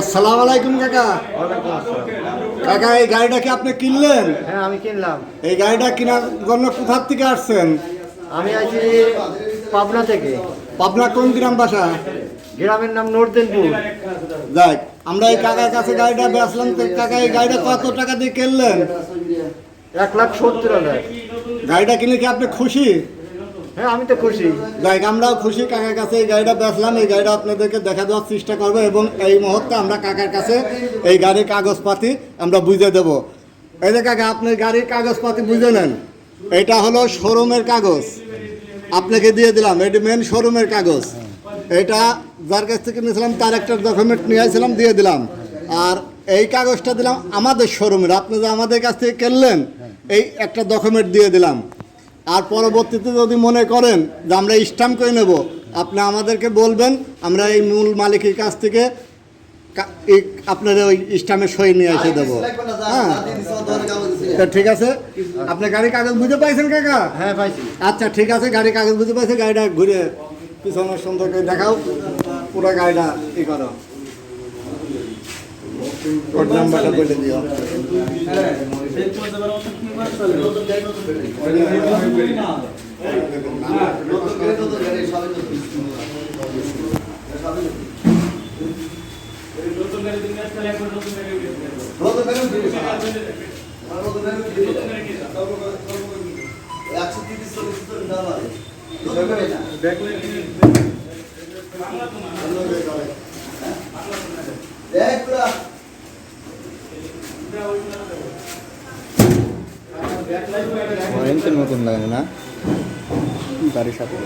আসসালামু আলাইকুম কাকা। কাকা এই গাড়িটা কি আপনি কিনলেন? হ্যাঁ আমি কিনলাম। এই গাড়িটা কেনার জন্য কোথার থেকে আসছেন? আমি আছি পাবনা থেকে। পাবনা কোন গ্রাম বাসা? গ্রামের নাম নর্দিনপুর। যাক আমরা এই কাকার কাছে গাড়িটা বেচলাম তো কাকা এই গাড়িটা কত টাকা দিয়ে কিনলেন? এক লাখ সত্তর হাজার। গাড়িটা কিনে কি আপনি খুশি? হ্যাঁ আমি তো খুশি। যাই আমরাও খুশি, কাকার কাছে এই গাড়িটা বেচলাম, এই গাড়িটা আপনাদেরকে দেখা দেওয়ার চেষ্টা করব এবং এই মুহূর্তে আমরা কাকার কাছে এই গাড়ির কাগজপাতি আমরা বুঝে দেব। এই যে কাকা, আপনি গাড়ির কাগজপাতি বুঝে নেন। এটা হলো শোরুমের কাগজ। আপনাকে দিয়ে দিলাম, এটি মেন শোরুমের কাগজ। এটা যার কাছ থেকে নিয়েছিলাম, তার একটা ডকুমেন্ট নিয়ে আসছিলাম দিয়ে দিলাম। আর এই কাগজটা দিলাম আমাদের শোরুমের। আপনি যে আমাদের কাছ থেকে কিনলেন, এই একটা ডকুমেন্ট দিয়ে দিলাম। আর পরবর্তীতে যদি মনে করেন যে আমরা স্ট্যাম্প করে নেব আপনি আমাদেরকে বলবেন আমরা এই মূল মালিকের কাছ থেকে আপনাদের ওই স্ট্যাম্পে সই নিয়ে এসে দেবো। হ্যাঁ। তো ঠিক আছে? আপনি গাড়ির কাগজ বুঝে পাইছেন কাকা? হ্যাঁ পাইছি। আচ্ছা ঠিক আছে গাড়ির কাগজ বুঝতে পাইছে গাড়িটা ঘুরে পিছনে সুন্দর করে দেখাও পুরো গাড়িটা ই করো। কোড নাম্বারটা বলে দিও। একশো তিরিশ চল্লিশ দাম আছে দেখ পুরা নতুন লাগে না? গাড়ির সাথে।